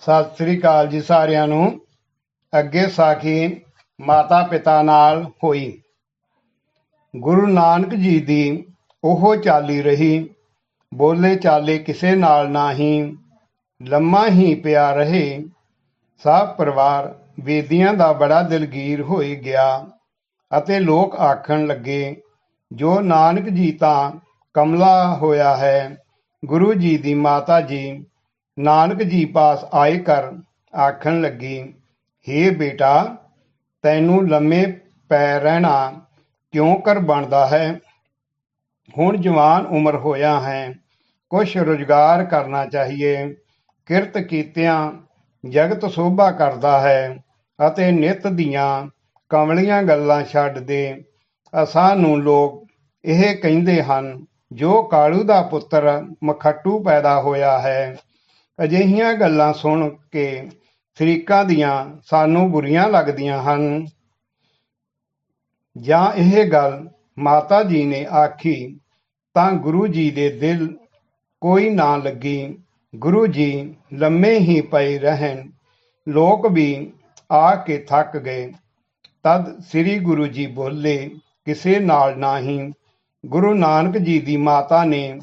ਸਤਿ ਸ੍ਰੀ ਅਕਾਲ ਜੀ ਸਾਰਿਆਂ ਨੂੰ। ਅੱਗੇ ਸਾਖੀ ਮਾਤਾ ਪਿਤਾ ਨਾਲ ਹੋਈ। ਗੁਰੂ ਨਾਨਕ ਜੀ ਦੀ ਉਹ ਚਾਲੀ ਰਹੀ। ਬੋਲੇ ਚਾਲੇ ਕਿਸੇ ਨਾਲ ਨਾਹੀ। ਲੰਮਾ ਹੀ ਪਿਆ ਰਹੇ। ਸਭ ਪਰਿਵਾਰ ਵੇਦੀਆਂ ਦਾ ਬੜਾ ਦਿਲਗੀਰ ਹੋਈ ਗਿਆ ਅਤੇ ਲੋਕ ਆਖਣ ਲੱਗੇ, ਜੋ ਨਾਨਕ ਜੀ ਤਾਂ ਕਮਲਾ ਹੋਇਆ ਹੈ, ਗੁਰੂ ਜੀ ਦੀ ਮਾਤਾ ਜੀ ਨਾਨਕ ਜੀ ਪਾਸ ਆਏ ਕਰ, ਆਖਣ ਲੱਗੀ, ਹੇ ਬੇਟਾ, ਤੈਨੂੰ ਲੰਮੇ ਪੈ ਰਹਿਣਾ ਕਿਉਂ ਕਰ ਬਣਦਾ ਹੈ? ਹੁਣ ਜਵਾਨ ਉਮਰ ਹੋਇਆ ਹੈ, ਕੁਛ ਰੁਜ਼ਗਾਰ ਕਰਨਾ ਚਾਹੀਏ। ਕਿਰਤ ਕੀਤਿਆਂ ਜਗਤ ਸੋਭਾ ਕਰਦਾ ਹੈ ਅਤੇ ਨਿਤ ਦੀਆਂ ਕਮਲੀਆਂ ਗੱਲਾਂ ਛੱਡ ਦੇ। ਅਸਾਂ ਨੂੰ ਲੋਕ ਇਹ ਕਹਿੰਦੇ ਹਨ, ਜੋ ਕਾਲੂ ਦਾ ਪੁੱਤਰ ਮਖੱਟੂ ਪੈਦਾ ਹੋਇਆ ਹੈ ਅਜਿਹੀਆਂ ਗੱਲਾਂ ਸੁਣ ਕੇ ਸ਼ਰੀਕਾਂ ਦੀਆਂ ਸਾਨੂੰ ਬੁਰੀਆਂ ਲੱਗਦੀਆਂ ਹਨ। ਜਾਂ ਇਹ ਗੱਲ ਮਾਤਾ ਜੀ ਨੇ ਆਖੀ, ਤਾਂ ਗੁਰੂ ਜੀ ਦੇ ਦਿਲ ਕੋਈ ਨਾ ਲੱਗੀ। ਗੁਰੂ ਜੀ ਲੰਮੇ ਹੀ ਪਏ ਰਹਿਣ। ਲੋਕ ਵੀ ਆ ਕੇ ਥੱਕ ਗਏ। ਤਦ ਸ੍ਰੀ ਗੁਰੂ ਜੀ ਬੋਲੇ, ਕਿਸੇ ਨਾਲ ਨਹੀਂ। ਗੁਰੂ ਨਾਨਕ ਜੀ ਦੀ ਮਾਤਾ ਨੇ,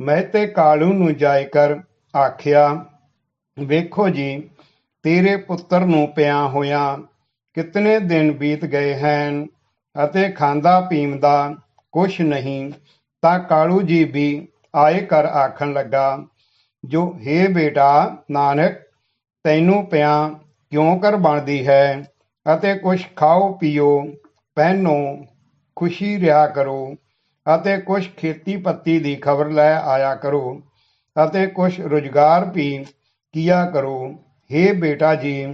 ਮਹਿਤੇ ਕਾਲੂ ਨੂੰ ਜਾਇ ਕਰ ਆਖਿਆ, ਵੇਖੋ ਜੀ, ਤੇਰੇ ਪੁੱਤਰ ਨੂੰ ਪਿਆ ਹੋਇਆ ਕਿਤਨੇ ਦਿਨ ਬੀਤ ਗਏ ਹਨ ਅਤੇ ਖਾਂਦਾ ਪੀਂਦਾ ਕੁਛ ਨਹੀਂ, ਤਾਂ ਕਾਲੂ ਜੀ ਵੀ ਆਏ ਕਰ ਆਖਣ ਲੱਗਾ, ਜੋ ਹੇ ਬੇਟਾ ਨਾਨਕ, ਤੈਨੂੰ ਪਿਆ ਕਿਉਂ ਕਰ ਬਣਦੀ ਹੈ ਅਤੇ ਕੁਛ ਖਾਓ ਪੀਓ, ਪਹਿਨੋ, ਖੁਸ਼ੀ ਰਿਹਾ ਕਰੋ ਅਤੇ ਕੁਛ ਖੇਤੀ ਪੱਤੀ ਦੀ ਖਬਰ ਲੈ ਆਇਆ ਕਰੋ। ਅਤੇ ਕੁਛ ਰੁਜ਼ਗਾਰ ਵੀ ਕੀਆ ਕਰੋ। ਹੇ ਬੇਟਾ ਜੀ,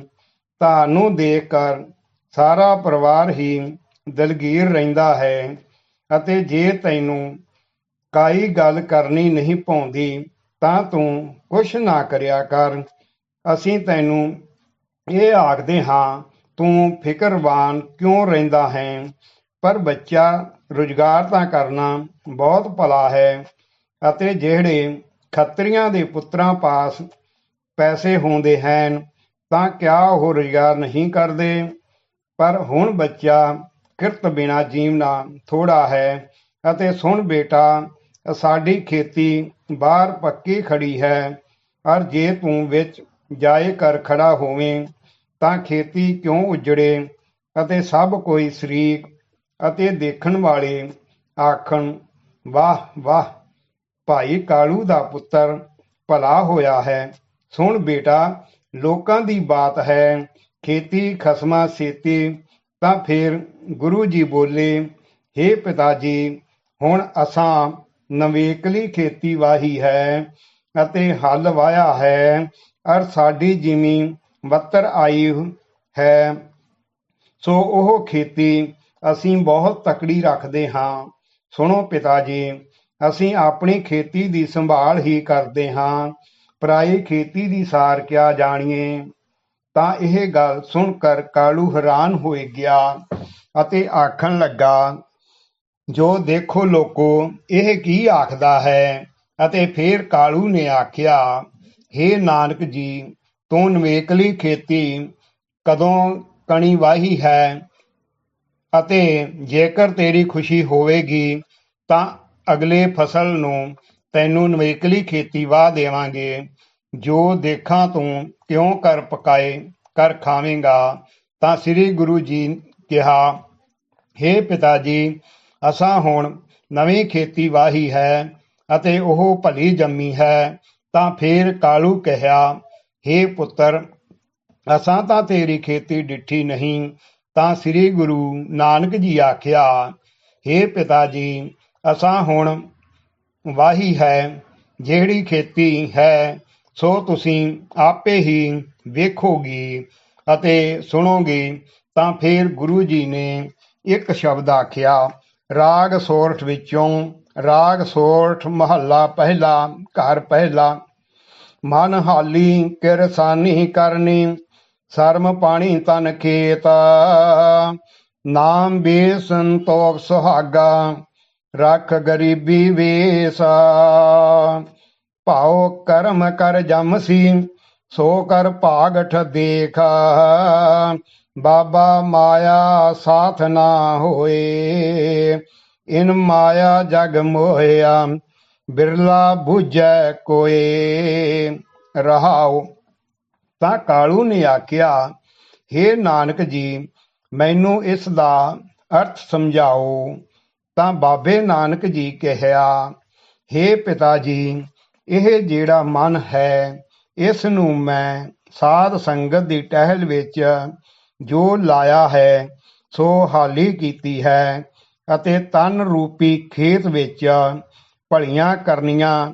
ਤੁਹਾਨੂੰ ਦੇਖ ਕਰ ਸਾਰਾ ਪਰਿਵਾਰ ਹੀ ਦਲਗੀਰ ਰਹਿੰਦਾ ਹੈ ਅਤੇ ਜੇ ਤੈਨੂੰ ਕਾਈ ਗੱਲ ਕਰਨੀ ਨਹੀਂ ਪਾਉਂਦੀ ਤਾਂ ਤੂੰ ਕੁਛ ਨਾ ਕਰਿਆ ਕਰ। ਅਸੀਂ ਤੈਨੂੰ ਇਹ ਆਖਦੇ ਹਾਂ, ਤੂੰ ਫਿਕਰਵਾਨ ਕਿਉਂ ਰਹਿੰਦਾ ਹੈ? ਪਰ ਬੱਚਾ ਰੁਜ਼ਗਾਰ ਤਾਂ ਕਰਨਾ ਬਹੁਤ ਭਲਾ ਹੈ ਅਤੇ ਜਿਹੜੇ ਖੱਤਰੀਆਂ ਦੇ ਪੁੱਤਰਾਂ ਪਾਸ ਪੈਸੇ ਹੁੰਦੇ ਹਨ, ਤਾਂ ਕਿਆ ਉਹ ਰੁਜ਼ਗਾਰ ਨਹੀਂ ਕਰਦੇ? ਪਰ ਹੁਣ ਬੱਚਾ ਕਿਰਤ ਬਿਨਾ ਜੀਵਨਾ ਥੋੜਾ ਹੈ ਅਤੇ ਸੁਣ ਬੇਟਾ, ਸਾਡੀ ਖੇਤੀ ਬਾਹਰ ਪੱਕੀ ਖੜੀ ਹੈ ਔਰ ਜੇ ਤੂੰ ਵਿੱਚ ਜਾਏ ਕਰ ਖੜਾ ਹੋਵੇਂ, ਤਾਂ ਖੇਤੀ ਕਿਉਂ ਉਜੜੇ? ਅਤੇ ਸਭ ਕੋਈ ਸ਼ਰੀਕ ਅਤੇ ਦੇਖਣ ਵਾਲੇ ਆਖਣ, ਵਾਹ ਵਾਹ। ਭਾਈ ਕਾਲੂ ਦਾ ਪੁੱਤਰ ਭਲਾ ਹੋਇਆ ਹੈ। ਸੁਣ ਬੇਟਾ, ਲੋਕਾਂ ਦੀ ਬਾਤ ਹੈ, ਖੇਤੀ, ਖਸਮਾ, ਸੇਤੀ, ਤਾਂ ਫਿਰ ਗੁਰੂ ਜੀ ਬੋਲੇ, ਹੇ ਪਿਤਾ ਜੀ ਹੁਣ ਅਸਾਂ ਨਵੇਕਲੀ ਖੇਤੀ ਵਾਹੀ ਹੈ ਅਤੇ ਹਲ ਵਾਇਆ ਹੈ, ਅਰ ਸਾਡੀ ਜ਼ਿਮੀ ਬੱਤਰ ਆਈ ਹੈ। ਸੋ ਉਹ ਖੇਤੀ ਅਸੀਂ ਬਹੁਤ ਤਕੜੀ ਰੱਖਦੇ ਹਾਂ। ਸੁਣੋ ਪਿਤਾ ਜੀ ਅਸੀਂ ਆਪਣੀ ਖੇਤੀ ਦੀ ਸੰਭਾਲ ਹੀ ਕਰਦੇ ਹਾਂ, ਪਰਾਈ ਖੇਤੀ ਦੀ ਸਾਰ ਕਿਆ ਜਾਣੀਏ? ਤਾਂ ਇਹ ਗੱਲ ਸੁਣ ਕਰ ਕਾਲੂ ਹੈਰਾਨ ਹੋ ਗਿਆ ਅਤੇ ਆਖਣ ਲੱਗਾ, ਜੋ ਦੇਖੋ ਲੋਕੋ, ਇਹ ਕੀ ਆਖਦਾ ਹੈ? ਅਤੇ ਫਿਰ ਕਾਲੂ ਨੇ ਆਖਿਆ, ਹੇ ਨਾਨਕ ਜੀ, ਤੂੰ ਨਵੇਕਲੀ ਖੇਤੀ ਕਦੋਂ ਕਣੀ ਵਾਹੀ ਹੈ? ਅਤੇ ਜੇਕਰ ਤੇਰੀ ਖੁਸ਼ੀ ਹੋਵੇਗੀ, ਤਾਂ ਅਗਲੇ ਫਸਲ ਨੂੰ ਤੈਨੂੰ ਨਵੇਕਲੀ ਖੇਤੀ ਵਾਹ ਦੇਵਾਂਗੇ। ਜੋ ਦੇਖਾਂ ਤੂੰ, ਕਿਉਂ ਕਰ ਪਕਾਏ, ਕਰ ਖਾਵੇਂਗਾ? ਤਾਂ ਸ੍ਰੀ ਗੁਰੂ ਜੀ ਕਿਹਾ, ਹੇ ਪਿਤਾ ਜੀ ਅਸਾਂ ਹੁਣ ਨਵੀਂ ਖੇਤੀ ਵਾਹੀ ਹੈ ਅਤੇ ਉਹ ਭਲੀ ਜੰਮੀ ਹੈ, ਤਾਂ ਫੇਰ ਕਾਲੂ ਕਹਿਆ ਹੇ ਪੁੱਤਰ, ਅਸਾਂ ਤਾਂ ਤੇਰੀ ਖੇਤੀ ਡਿੱਠੀ ਨਹੀਂ, ਤਾਂ ਸ੍ਰੀ ਗੁਰੂ ਨਾਨਕ ਜੀ ਆਖਿਆ, ਹੇ ਪਿਤਾ ਜੀ ਅਸਾਂ ਹੁਣ ਵਾਹੀ ਹੈ, ਜਿਹੜੀ ਖੇਤੀ ਹੈ, ਸੋ ਤੁਸੀਂ ਆਪੇ ਹੀ ਵੇਖੋਗੇ ਅਤੇ ਸੁਣੋਗੇ, ਤਾਂ ਫਿਰ ਗੁਰੂ ਜੀ ਨੇ ਇੱਕ ਸ਼ਬਦ ਆਖਿਆ, ਰਾਗ ਸੋਰਠ ਵਿੱਚੋਂ, ਰਾਗ ਸੋਰਠ ਮਹੱਲਾ ਪਹਿਲਾ, ਘਰ ਪਹਿਲਾ। ਮਨ ਹਾਲੀ ਕਿਰਸਾਨੀ ਕਰਨੀ, ਸ਼ਰਮ ਪਾਣੀ ਤਨ ਖੇਤ। ਨਾਮ ਬੇ ਸੰਤੋਖ ਸੁਹਾਗਾ ਰੱਖ ਗਰੀਬੀ ਵੇਸ। ਭਾਉ ਕਰਮ ਕਰ ਜਮ ਸੀ ਸੋ ਕਰ ਭਾਗਠ ਦੇਖ। ਬਾਬਾ ਮਾਇਆ ਸਾਥ ਨਾ ਹੋਏ, ਇਨ ਮਾਇਆ ਜਗ ਮੋਹਿਆ, ਬਿਰਲਾ ਬੁਝੈ ਕੋਏ। ਰਹਾਉ, ਤਾਂ ਕਾਲੂ ਨੇ ਆਖਿਆ, ਹੇ ਨਾਨਕ ਜੀ, ਮੈਨੂੰ ਇਸ ਦਾ ਅਰਥ ਸਮਝਾਓ। ਤਾਂ ਬਾਬੇ ਨਾਨਕ ਜੀ ਕਹਿਆ ਹੇ ਪਿਤਾ ਜੀ, ਇਹ ਜਿਹੜਾ ਮਨ ਹੈ, ਇਸ ਨੂੰ ਮੈਂ ਸਾਧ ਸੰਗਤ ਦੀ ਟਹਿਲ ਵਿੱਚ ਜੋ ਲਾਇਆ ਹੈ, ਸੋ ਹਾਲੀ ਕੀਤੀ ਹੈ ਅਤੇ ਤਨ ਰੂਪੀ ਖੇਤ ਵਿੱਚ ਭਲੀਆਂ ਕਰਨੀਆਂ।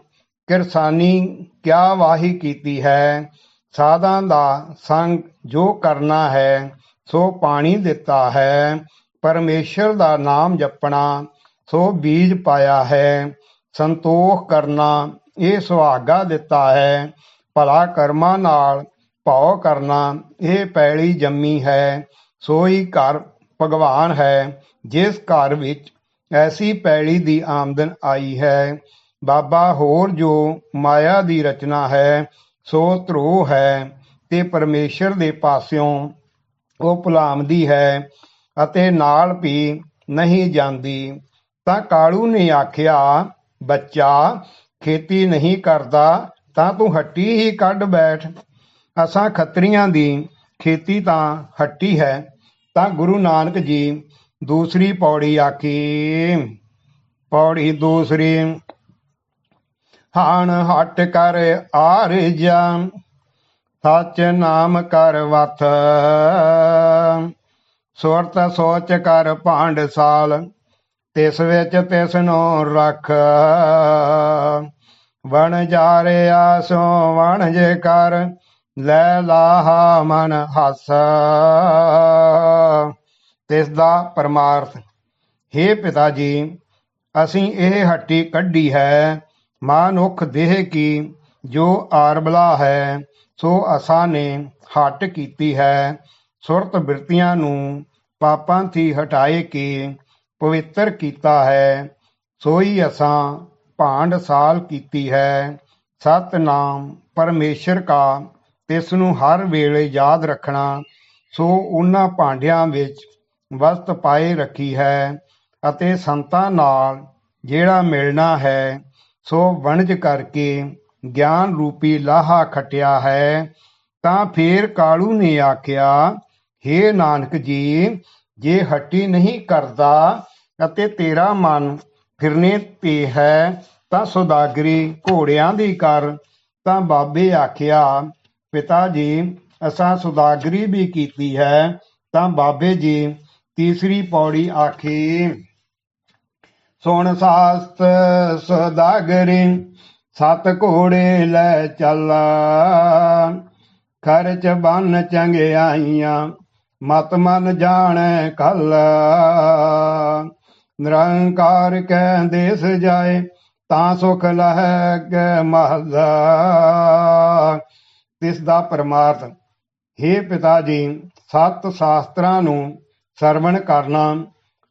ਕਿਰਸਾਨੀ, ਕਿਆ ਵਾਹੀ ਕੀਤੀ ਹੈ? ਸਾਧਾਂ ਦਾ ਸੰਗ ਜੋ ਕਰਨਾ ਹੈ, ਸੋ ਪਾਣੀ ਦਿੱਤਾ ਹੈ। ਪਰਮੇਸ਼ਰ ਦਾ ਨਾਮ ਜਪਣਾ, ਸੋ ਬੀਜ ਪਾਇਆ ਹੈ, ਸੰਤੋਖ ਕਰਨਾ, ਇਹ ਸੁਹਾਗਾ ਦਿੱਤਾ ਹੈ। ਭਲਾ ਕਰਮਾਂ ਨਾਲ ਭਉ ਕਰਨਾ, ਇਹ ਪੈਲੀ ਜੰਮੀ ਹੈ। ਸੋਈ ਘਰ ਭਗਵਾਨ ਹੈ, ਜਿਸ ਘਰ ਵਿੱਚ ਐਸੀ ਪੈਲੀ ਦੀ ਆਮਦਨ ਆਈ ਹੈ। ਬਾਬਾ ਹੋਰ ਜੋ ਮਾਇਆ ਦੀ ਰਚਨਾ ਹੈ, ਸੋ ਧਰੋ ਹੈ, ਤੇ ਪਰਮੇਸ਼ਰ ਦੇ ਪਾਸਿਓਂ ਉਹ ਭੁਲਾਮਦੀ ਹੈ। ਅਤੇ ਨਾਲ ਵੀ ਨਹੀਂ ਜਾਂਦੀ, ਤਾਂ ਕਾਲੂ ਨੇ ਆਖਿਆ, ਬੱਚਾ, ਖੇਤੀ ਨਹੀਂ ਕਰਦਾ, ਤਾਂ ਤੂੰ ਹੱਟੀ ਹੀ ਕੱਢ ਬੈਠ। ਅਸਾਂ ਖੱਤਰੀਆਂ ਦੀ ਖੇਤੀ ਤਾਂ ਹੱਟੀ ਹੈ, ਤਾਂ ਗੁਰੂ ਨਾਨਕ ਜੀ ਦੂਸਰੀ ਪੌੜੀ ਆਖੀ, ਪੌੜੀ ਦੂਸਰੀ, ਹਾਣ ਹਟ ਕਰ ਆਰਜਾ, ਸਚ ਨਾਮ ਕਰ ਵਥ। ਸੁਰਤ ਸੋਚ ਕਰ ਭਾਂਡ ਸਾਲ, ਤਿਸ ਵਿੱਚ ਤਿਸ ਨੂੰ ਰੱਖ। ਵਣ ਜਾਰਿਆ ਸੋ ਵਣ ਜੇ ਕਰ, ਲੈ ਲਾਹਾ ਮਨ ਹੱਸ। ਤਿਸ ਦਾ ਪਰਮਾਰਥ हे ਪਿਤਾ ਜੀ ਅਸੀਂ ਇਹ ਹੱਟੀ ਕੱਢੀ ਹੈ, ਮਾਨੁਖ ਦੇਹ ਕੀ, ਜੋ ਆਰਬਲਾ ਹੈ, ਸੋ ਅਸਾਂ ਨੇ ਹੱਟ ਕੀਤੀ ਹੈ। ਸੁਰਤ ਬਿਰਤੀਆਂ ਨੂੰ ਪਾਪਾਂ થી ਹਟਾਏ ਕੇ ਪਵਿੱਤਰ ਕੀਤਾ ਹੈ। ਸੋਈ ਅਸਾਂ ਭਾਂਡ ਸਾਲ ਕੀਤੀ ਹੈ। ਸਤਨਾਮ ਪਰਮੇਸ਼ਰ ਕਾ ਤਿਸ ਨੂੰ ਹਰ ਵੇਲੇ ਯਾਦ ਰੱਖਣਾ, ਸੋ ਉਹਨਾਂ ਭਾਂਡਿਆਂ ਵਿੱਚ ਵਸਤ ਪਾਏ ਰੱਖੀ ਹੈ ਅਤੇ ਸੰਤਾਂ ਨਾਲ ਜਿਹੜਾ ਮਿਲਣਾ ਹੈ, ਸੋ ਵਣਜ ਕਰਕੇ ਗਿਆਨ ਰੂਪੀ ਲਾਹਾ ਖਟਿਆ ਹੈ। ਤਾਂ ਫੇਰ ਕਾਲੂ ਨੇ ਆਖਿਆ हे ਨਾਨਕ ਜੀ, ਜੇ ਹੱਟੀ ਨਹੀਂ ਕਰਦਾ ਅਤੇ ਤੇਰਾ ਮਨ ਫਿਰਨੇ ਤੇ ਹੈ, ਤਾਂ ਸੌਦਾਗਰੀ ਘੋੜਿਆਂ ਦੀ ਕਰ। ਤਾਂ ਬਾਬੇ ਆਖਿਆ, ਪਿਤਾ ਜੀ, ਅਸਾਂ ਸੁਦਾਗਰੀ ਵੀ ਕੀਤੀ ਹੈ। ਤਾਂ ਬਾਬੇ ਜੀ, ਤੀਸਰੀ ਪੌੜੀ ਆਖੀ, ਸੁਣ ਸਾਸਤ ਸੁਦਾਗਰੀ, ਸਤ ਘੋੜੇ ਲੈ ਚੱਲ। ਖਰਚ ਬੰਨ ਚੰਗਿਆਈਆਂ ਮਤ ਮਨ ਜਾਣੈ ਕਲ। ਨਿਰੰਕਾਰ ਕੈ ਦੇਸ ਜਾਏ, ਤਾਂ ਸੁਖ ਲਹਿ ਕੇ ਮਹਲਾ। ਤਿਸ ਦਾ ਪਰਮਾਰਥ हे ਪਿਤਾ ਜੀ, ਸਤ ਸ਼ਾਸਤਰਾਂ ਨੂੰ ਸਰਵਣ ਕਰਨਾ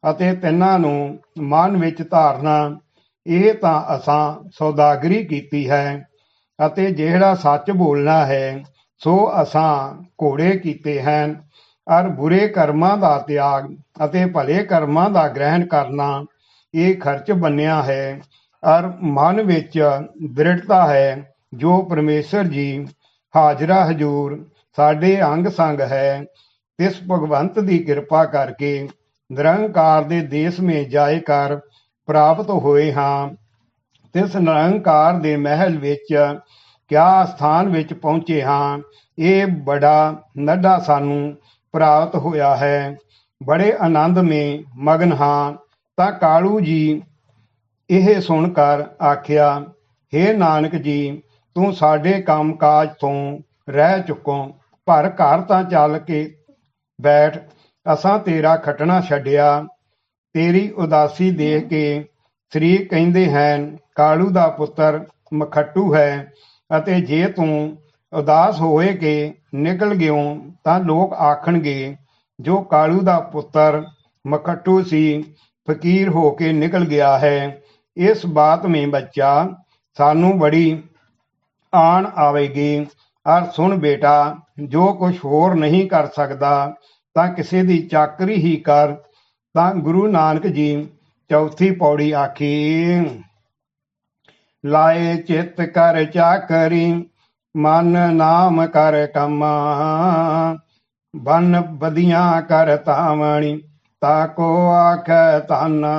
ਅਤੇ ਤਿੰਨਾਂ ਨੂੰ ਮਨ ਵਿੱਚ ਧਾਰਨਾ, ਇਹ ਤਾਂ ਅਸਾਂ ਸੌਦਾਗਰੀ ਕੀਤੀ ਹੈ ਅਤੇ ਜਿਹੜਾ ਸੱਚ ਬੋਲਣਾ ਹੈ, ਸੋ ਅਸਾਂ ਘੋੜੇ ਕੀਤੇ ਹਨ। ਅਰ ਬੁਰੇ ਕਰਮਾਂ ਦਾ ਤਿਆਗ ਅਤੇ ਭਲੇ ਕਰਮਾਂ ਦਾ ਗ੍ਰਹਿਣ ਕਰਨਾ ਇਹ ਖਰਚ ਬੰਨਿਆ ਹੈ। ਅਰ ਮਨ ਵਿੱਚ ਦ੍ਰਿੜਤਾ ਹੈ, ਜੋ ਪਰਮੇਸ਼ਰ ਜੀ ਹਾਜ਼ਰਾ ਹਜੂਰ ਸਾਡੇ ਅੰਗ ਸੰਗ ਹੈ। ਤਿਸ ਭਗਵੰਤ ਦੀ ਕਿਰਪਾ ਕਰਕੇ ਨਿਰੰਕਾਰ ਦੇ ਦੇਸ਼ ਮੇ ਜਾਏ ਕਰ ਪ੍ਰਾਪਤ ਹੋਏ ਹਾਂ। ਤਿਸ ਨਿਰੰਕਾਰ ਦੇ ਮਹਿਲ ਵਿੱਚ ਕਿਆ ਸਥਾਨ ਵਿੱਚ ਪਹੁੰਚੇ ਹਾਂ, ਇਹ ਬੜਾ ਨੱਡਾ ਸਾਨੂੰ ਪ੍ਰਾਪਤ ਹੋਇਆ ਹੈ। ਬੜੇ ਆਨੰਦ ਮੇ ਮਗਨ ਹਾਂ, ਤਾਂ ਕਾਲੂ ਜੀ ਇਹ ਸੁਣ ਕਰ ਆਖਿਆ हे ਨਾਨਕ ਜੀ, ਤੂੰ ਸਾਡੇ ਕੰਮਕਾਜ ਤੋਂ ਰਹਿ ਚੁੱਕੋ, ਪਰ ਘਰ ਤਾਂ ਚੱਲ ਕੇ ਬੈਠ, ਅਸਾਂ ਤੇਰਾ ਖਟਣਾ ਛੱਡਿਆ। ਤੇਰੀ ਉਦਾਸੀ ਦੇਖ ਕੇ ਸ੍ਰੀ ਕਹਿੰਦੇ ਹਨ, ਕਾਲੂ ਦਾ ਪੁੱਤਰ ਮਖੱਟੂ ਹੈ, ਅਤੇ ਜੇ ਤੂੰ ਉਦਾਸ ਹੋਏ ਕੇ ਨਿਕਲ ਗਿਓ ਤਾਂ ਲੋਕ ਆਖਣਗੇ, ਜੋ ਕਾਲੂ ਦਾ ਪੁੱਤਰ ਮਖੱਟੂ ਸੀ, ਫਕੀਰ ਹੋ ਕੇ ਨਿਕਲ ਗਿਆ ਹੈ। ਇਸ ਬਾਤ ਮੇ ਬੱਚਾ, ਸਾਨੂੰ ਬੜੀ ਆਣ ਆਵੇਗੀ। ਅਰ ਸੁਣ ਬੇਟਾ, ਜੋ ਕੁਝ ਹੋਰ ਨਹੀਂ ਕਰ ਸਕਦਾ, ਤਾਂ ਕਿਸੇ ਦੀ ਚਾਕਰੀ ਹੀ ਕਰ। ਤਾਂ ਗੁਰੂ ਨਾਨਕ ਜੀ ਚੌਥੀ ਪੌੜੀ ਆਖੀ, ਲਾਏ ਚਿੱਤ ਕਰ ਚਾਕਰੀ ਮਨ ਨਾਮ ਕਰ ਕਮਾ ਬਨ ਬਦੀਆਂ ਕਰ ਤਾਵਣੀ ਤਾਕੋ ਆਖੈ ਤਾਨਾ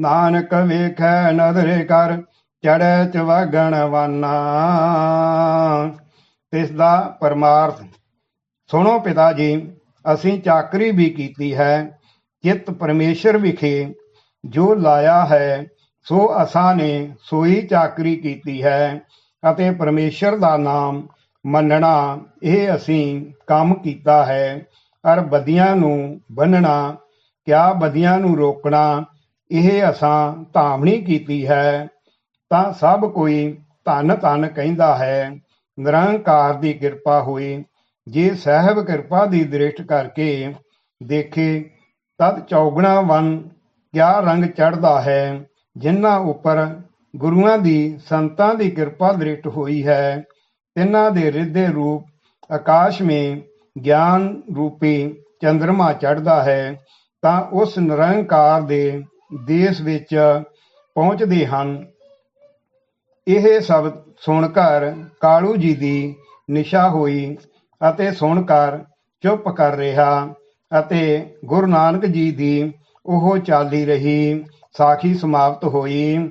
ਨਾਨਕ ਵੇਖੈ ਨਦਰ ਕਰ ਚੜੈ ਚਵਗਣ ਵਾਨਾ। ਤਿਸ ਦਾ ਪਰਮਾਰਥ। ਸੁਣੋ ਪਿਤਾ ਜੀ, ਅਸੀਂ ਚਾਕਰੀ ਵੀ ਕੀਤੀ ਹੈ, ਚਿਤ ਪਰਮੇਸ਼ਰ ਵਿਖੇ ਜੋ ਲਾਇਆ ਹੈ, ਸੋ ਅਸਾਂ ਨੇ ਸੋਈ ਚਾਕਰੀ ਕੀਤੀ ਹੈ। ਅਤੇ ਪਰਮੇਸ਼ਰ ਦਾ ਨਾਮ ਮੰਨਣਾ, ਇਹ ਅਸੀਂ ਕੰਮ ਕੀਤਾ ਹੈ। ਅਰ ਬਦੀਆਂ ਨੂੰ ਬੰਨਣਾ ਕਿਆ ਬਦੀਆਂ ਨੂੰ ਰੋਕਣਾ, ਇਹ ਅਸਾਂ ਧਾਮਣੀ ਕੀਤੀ ਹੈ। ਤਾਂ ਸਭ ਕੋਈ ਧੰਨ ਧੰਨ ਕਹਿੰਦਾ ਹੈ, ਨਿਰੰਕਾਰ ਦੀ ਕਿਰਪਾ ਹੋਈ ਜੇ ਸਹਿਬ ਕਿਰਪਾ ਦੀ ਦ੍ਰਿਸ਼ਟ ਕਰਕੇ ਦੇਖੇ, ਤਦ ਚੌਗਣਾ ਵਨ ਕਿਆ ਰੰਗ ਚੜਦਾ ਹੈ, ਜਿਨ੍ਹਾਂ ਉੱਪਰ ਗੁਰੂਆਂ ਦੀ ਸੰਤਾਂ ਦੀ ਕਿਰਪਾ ਦ੍ਰਿਸ਼ਟ ਹੋਈ ਹੈ। ਤਿੰਨਾਂ ਦੇ ਰਿੱਧੇ ਰੂਪ ਆਕਾਸ਼ ਮੇਂ ਗਿਆਨ ਰੂਪੀ ਚੰਦਰਮਾ ਚੜਦਾ ਹੈ ਤਾਂ ਉਸ ਨਿਰੰਕਾਰ ਦੇ ਦੇਸ਼ ਵਿੱਚ ਪਹੁੰਚਦੇ ਹਨ। ਇਹ ਸਭ ਸੁਣ ਕਰ ਕਾਲੂ ਜੀ ਦੀ ਨਿਸ਼ਾ ਹੋਈ ਅਤੇ ਸੁਣ ਕਰ ਚੁੱਪ ਕਰ ਰਿਹਾ ਅਤੇ ਗੁਰੂ ਨਾਨਕ ਜੀ ਦੀ ਉਹ ਚਾਲੀ ਰਹੀ ਸਾਖੀ ਸਮਾਪਤ ਹੋਈ